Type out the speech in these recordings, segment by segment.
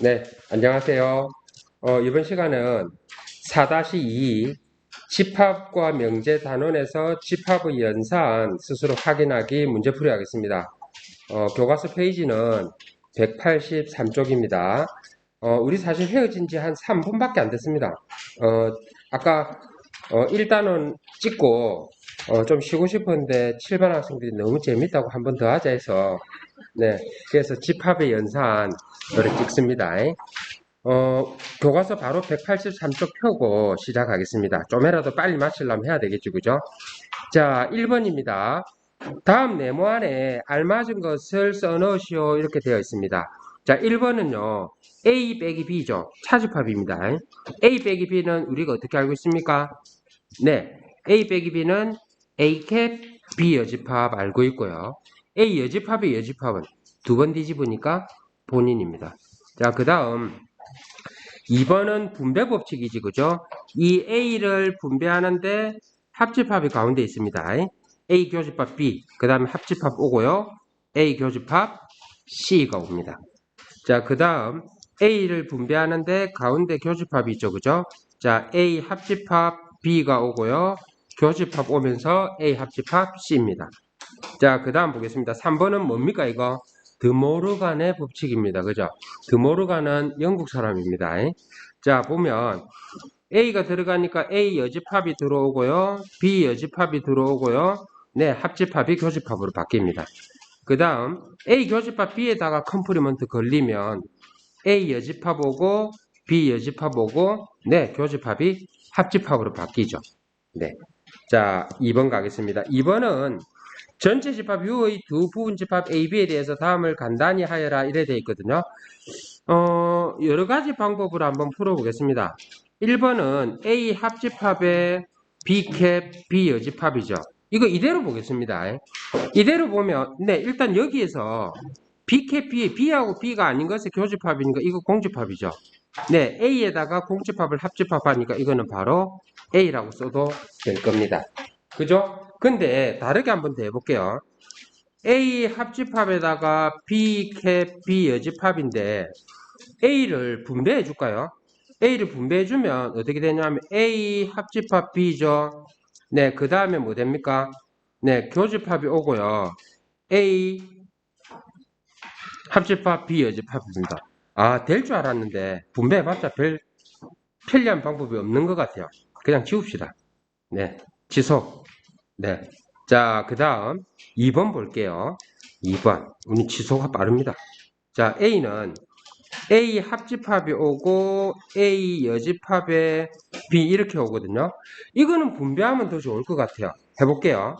네, 안녕하세요. 어, 이번 시간은 4-2 집합과 명제 단원에서 집합의 연산 스스로 확인하기 문제풀이 하겠습니다. 어, 교과서 페이지는 183쪽입니다. 어, 우리 사실 헤어진 지 한 3분밖에 안 됐습니다. 어, 아까 어, 1단원 찍고 어, 좀 쉬고 싶었는데 7반 학생들이 너무 재밌다고 한 번 더 하자 해서 네, 그래서 집합의 연산 노래 찍습니다. 어, 교과서 바로 183쪽 펴고 시작하겠습니다. 좀이라도 빨리 마치려면 해야 되겠죠, 그죠? 자, 1번입니다. 다음 네모 안에 알맞은 것을 써넣으시오 이렇게 되어 있습니다. 자, 1번은요. A 빼기 B죠. 차집합입니다. A 빼기 B는 우리가 어떻게 알고 있습니까? 네, A 빼기 B는 A 캡 B 여집합 알고 있고요. A 여집합의 여집합은 두 번 뒤집으니까 본인입니다. 자, 그 다음 2번은 분배 법칙이지, 그죠? 이 A를 분배하는데 합집합이 가운데 있습니다. A 교집합 B, 그 다음에 합집합 오고요. A 교집합 C가 옵니다. 자, 그 다음 A를 분배하는데 가운데 교집합이 있죠, 그죠? 자, A 합집합 B가 오고요. 교집합 오면서 A 합집합 C입니다. 자, 그 다음 보겠습니다. 3번은 뭡니까, 이거? 드모르간의 법칙입니다. 그죠? 드모르간은 영국 사람입니다. 자, 보면 A가 들어가니까 A 여집합이 들어오고요. B 여집합이 들어오고요. 네, 합집합이 교집합으로 바뀝니다. 그 다음 A 교집합 B에다가 컴프리먼트 걸리면 A 여집합 오고 B 여집합 오고 네, 교집합이 합집합으로 바뀌죠. 네. 자, 2번 가겠습니다. 2번은 전체 집합 U의 두 부분 집합 A, B에 대해서 다음을 간단히 하여라 이래 되어 있거든요. 어, 여러 가지 방법으로 한번 풀어보겠습니다. 1번은 A 합집합의 B 캡 B 여집합이죠. 이거 이대로 보겠습니다. 이대로 보면 네 일단 여기에서 B 캡 B B하고 B가 아닌 것의 교집합이니까 이거 공집합이죠. 네 A에다가 공집합을 합집합하니까 이거는 바로 A라고 써도 될 겁니다. 그죠? 근데 다르게 한번 더 해볼게요. A 합집합에다가 B 캡 B 여집합인데 A를 분배해 줄까요? A를 분배해 주면 어떻게 되냐면 A 합집합 B죠. 네, 그 다음에 뭐 됩니까? 네, 교집합이 오고요. A 합집합 B 여집합입니다. 아, 될 줄 알았는데 분배해봤자 별 편리한 방법이 없는 것 같아요. 그냥 지웁시다. 네, 지속. 네. 자, 그 다음 2번 볼게요. 2번. 우리 지소가 빠릅니다. 자, A는 A 합집합이 오고 A 여집합에 B 이렇게 오거든요. 이거는 분배하면 더 좋을 것 같아요. 해볼게요.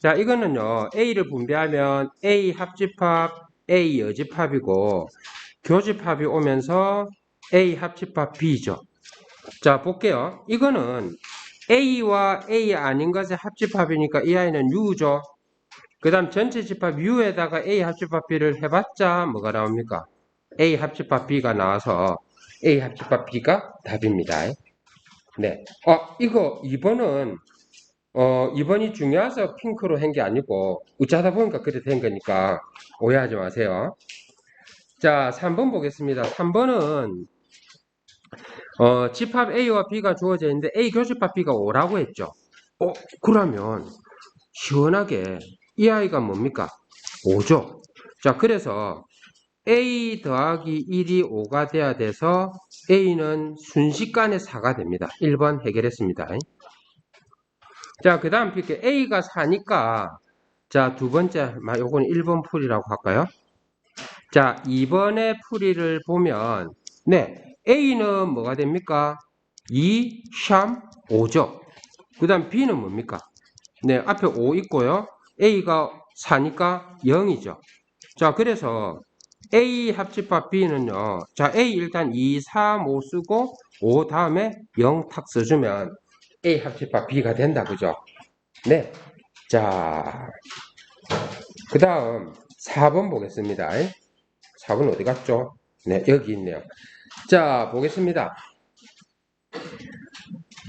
자, 이거는요. A를 분배하면 A 합집합, A 여집합이고 교집합이 오면서 A 합집합 B죠. 자, 볼게요. 이거는 A와 A 아닌 것의 합집합이니까 이 아이는 U죠. 그 다음 전체 집합 U에다가 A 합집합 B를 해봤자 뭐가 나옵니까? A 합집합 B가 나와서 A 합집합 B가 답입니다. 네. 어, 이거 2번은 어, 2번이 중요해서 핑크로 한 게 아니고 웃자다 보니까 그렇게 된 거니까 오해하지 마세요. 자, 3번 보겠습니다. 3번은 어, 집합 A와 B가 주어져 있는데 A 교집합 B가 5라고 했죠. 어, 그러면 시원하게 이 아이가 뭡니까? 5죠. 자, 그래서 A 더하기 1이 5가 돼야 돼서 A는 순식간에 4가 됩니다. 1번 해결했습니다. 자, 그 다음 필게 A가 4니까 자, 두 번째, 요거는 1번 풀이라고 할까요? 자, 2번의 풀이를 보면 네, A는 뭐가 됩니까? 2, 샴, 5죠. 그 다음 B는 뭡니까? 네, 앞에 5 있고요. A가 4니까 0이죠. 자, 그래서 A 합집합 B는요. 자, A 일단 2, 3, 5 쓰고 5 다음에 0 탁 써주면 A 합집합 B가 된다. 그죠? 네. 자, 그 다음 4번 보겠습니다. 4번 어디 갔죠? 네, 여기 있네요. 자, 보겠습니다.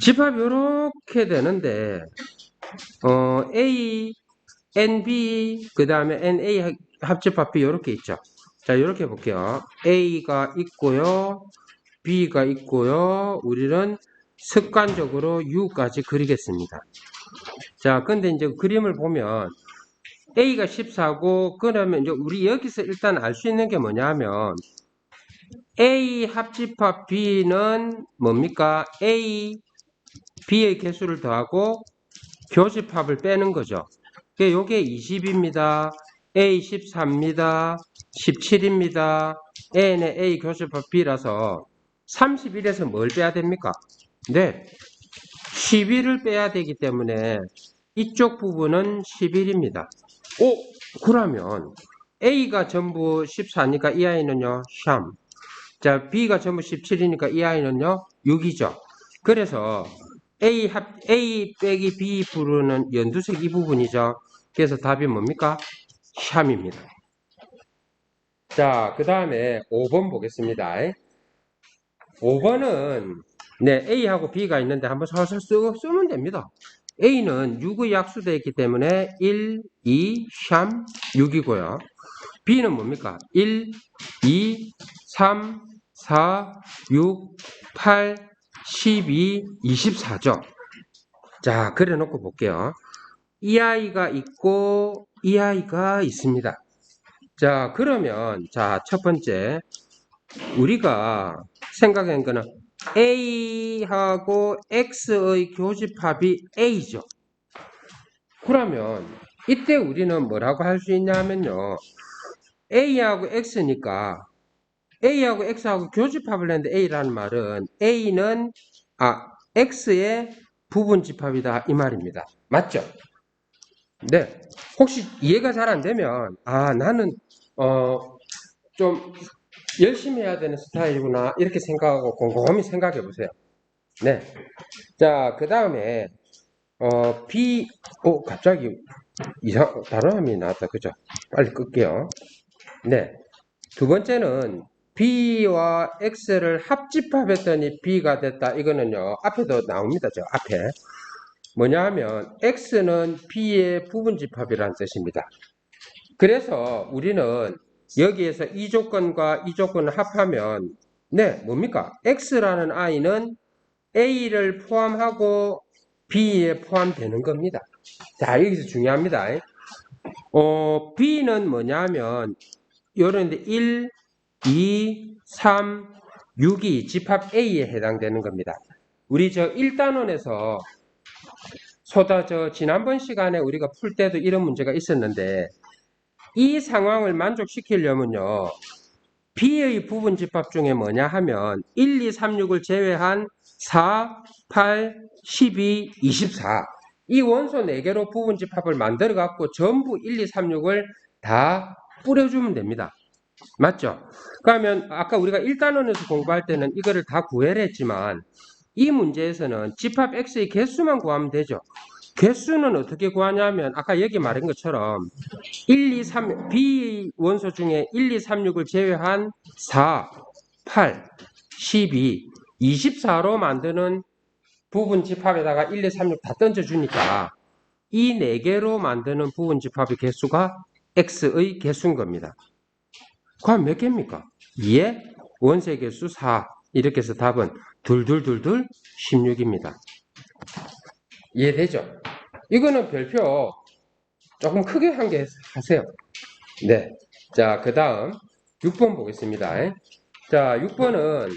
집합 이렇게 되는데 어, A, NB, 그 다음에 NA 합집합 B 이렇게 있죠. 자, 이렇게 볼게요. A가 있고요. B가 있고요. 우리는 습관적으로 U까지 그리겠습니다. 자, 근데 이제 그림을 보면 A가 14고 그러면 이제 우리 여기서 일단 알 수 있는 게 뭐냐면 A 합집합 B는 뭡니까? A, B의 개수를 더하고 교집합을 빼는 거죠. 요게 20입니다. A 14입니다. 17입니다. A는 A 교집합 B라서 31에서 뭘 빼야 됩니까? 네. 11을 빼야 되기 때문에 이쪽 부분은 11입니다. 오! 그러면 A가 전부 14니까 이 아이는요, 샴. 자, B가 전부 17이니까 이 아이는요, 6이죠. 그래서 A 합, A 빼기 B 부르는 연두색 이 부분이죠. 그래서 답이 뭡니까? 샴입니다. 자, 그 다음에 5번 보겠습니다. 5번은 네, A하고 B가 있는데 한번 살살 쓰, 쓰면 됩니다. A는 6의 약수되어 있기 때문에 1, 2, 샴, 6이고요. B는 뭡니까? 1, 2, 3, 4, 6, 8, 12, 24죠. 자, 그래 놓고 볼게요. 이 아이가 있고 이 아이가 있습니다. 자, 그러면 자, 첫 번째 우리가 생각한 거는 A하고 X의 교집합이 A죠. 그러면 이때 우리는 뭐라고 할 수 있냐면요. A하고 X니까 A하고 X하고 교집합을 했는데 A라는 말은 A는 아 X의 부분 집합이다 이 말입니다. 맞죠? 네. 혹시 이해가 잘 안 되면 아 나는 어 좀 열심히 해야 되는 스타일이구나 이렇게 생각하고 곰곰이 생각해 보세요. 네. 자, 그 다음에 어 B 어 갑자기 이상 다른 화면이 나왔다. 그죠? 빨리 끌게요. 네. 두 번째는 B와 X를 합집합했더니 B가 됐다. 이거는요. 앞에도 나옵니다. 저 앞에. 뭐냐 하면 X는 B의 부분집합이라는 뜻입니다. 그래서 우리는 여기에서 이 조건과 이 조건을 합하면 네 뭡니까 x라는 i는 a를 포함하고 b에 포함되는 겁니다 자 여기서 중요합니다 어 b는 뭐냐면 요런데 1 2 3 6이 집합 a에 해당되는 겁니다 우리 저 1단원에서 소다 저 지난번 시간에 우리가 풀 때도 이런 문제가 있었는데 이 상황을 만족시키려면요. B의 부분 집합 중에 뭐냐 하면 1, 2, 3, 6을 제외한 4, 8, 12, 24. 이 원소 4개로 부분 집합을 만들어 갖고 전부 1, 2, 3, 6을 다 뿌려주면 됩니다. 맞죠? 그러면 아까 우리가 1단원에서 공부할 때는 이거를 다 구해를 했지만 이 문제에서는 집합 X의 개수만 구하면 되죠. 개수는 어떻게 구하냐면 아까 여기 말한 것처럼 1, 2, 3 B 원소 중에 1, 2, 3, 6을 제외한 4, 8, 12, 24로 만드는 부분 집합에다가 1, 2, 3, 6 다 던져주니까 이 4개로 만드는 부분 집합의 개수가 X의 개수인 겁니다. 그럼 몇 개입니까? 2의 원세 개수 4 이렇게 해서 답은 둘둘둘둘 16입니다. 이해되죠? 이거는 별표 조금 크게 한 개 하세요. 네. 자, 그 다음 6번 보겠습니다. 자, 6번은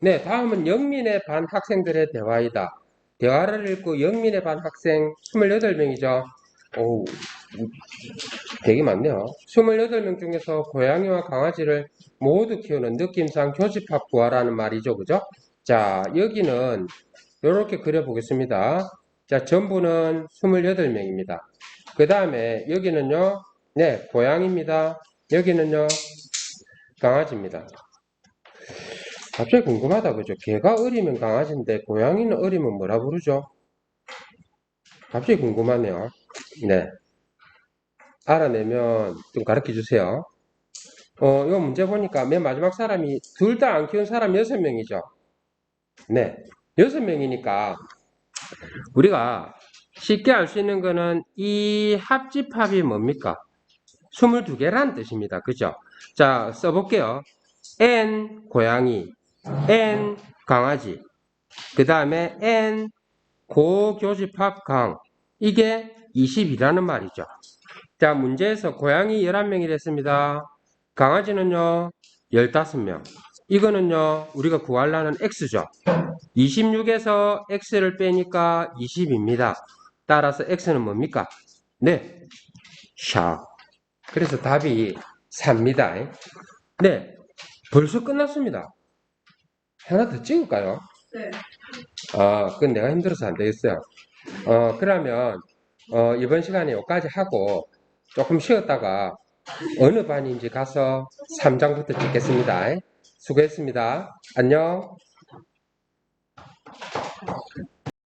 네, 다음은 영민의 반 학생들의 대화이다. 대화를 읽고 영민의 반 학생 28명이죠. 오, 되게 많네요. 28명 중에서 고양이와 강아지를 모두 키우는 느낌상 교집합 구하라는 말이죠. 그죠? 자, 여기는 이렇게 그려보겠습니다. 자, 전부는 28명입니다. 그 다음에 여기는요, 네, 고양입니다. 여기는요, 강아지입니다. 갑자기 궁금하다, 그죠? 개가 어리면 강아지인데, 고양이는 어리면 뭐라 부르죠? 갑자기 궁금하네요. 네. 알아내면 좀 가르쳐 주세요. 어, 이 문제 보니까 맨 마지막 사람이 둘 다 안 키운 사람 6명이죠. 네. 6명이니까 우리가 쉽게 알 수 있는 거는 이 합집합이 뭡니까? 22개란 뜻입니다. 그죠? 자, 써볼게요. N 고양이, N 강아지, 그 다음에 N 고교집합 강. 이게 20이라는 말이죠. 자, 문제에서 고양이 11명이 됐습니다. 강아지는요, 15명. 이거는요, 우리가 구하려는 X죠. 26에서 X를 빼니까 20입니다. 따라서 X는 뭡니까? 네, 샤. 그래서 답이 4입니다. 네, 벌써 끝났습니다. 하나 더 찍을까요? 네. 아, 그건 내가 힘들어서 안 되겠어요. 어, 그러면, 어, 이번 시간에 여기까지 하고, 조금 쉬었다가, 어느 반인지 가서 3장부터 찍겠습니다. 수고했습니다. 안녕.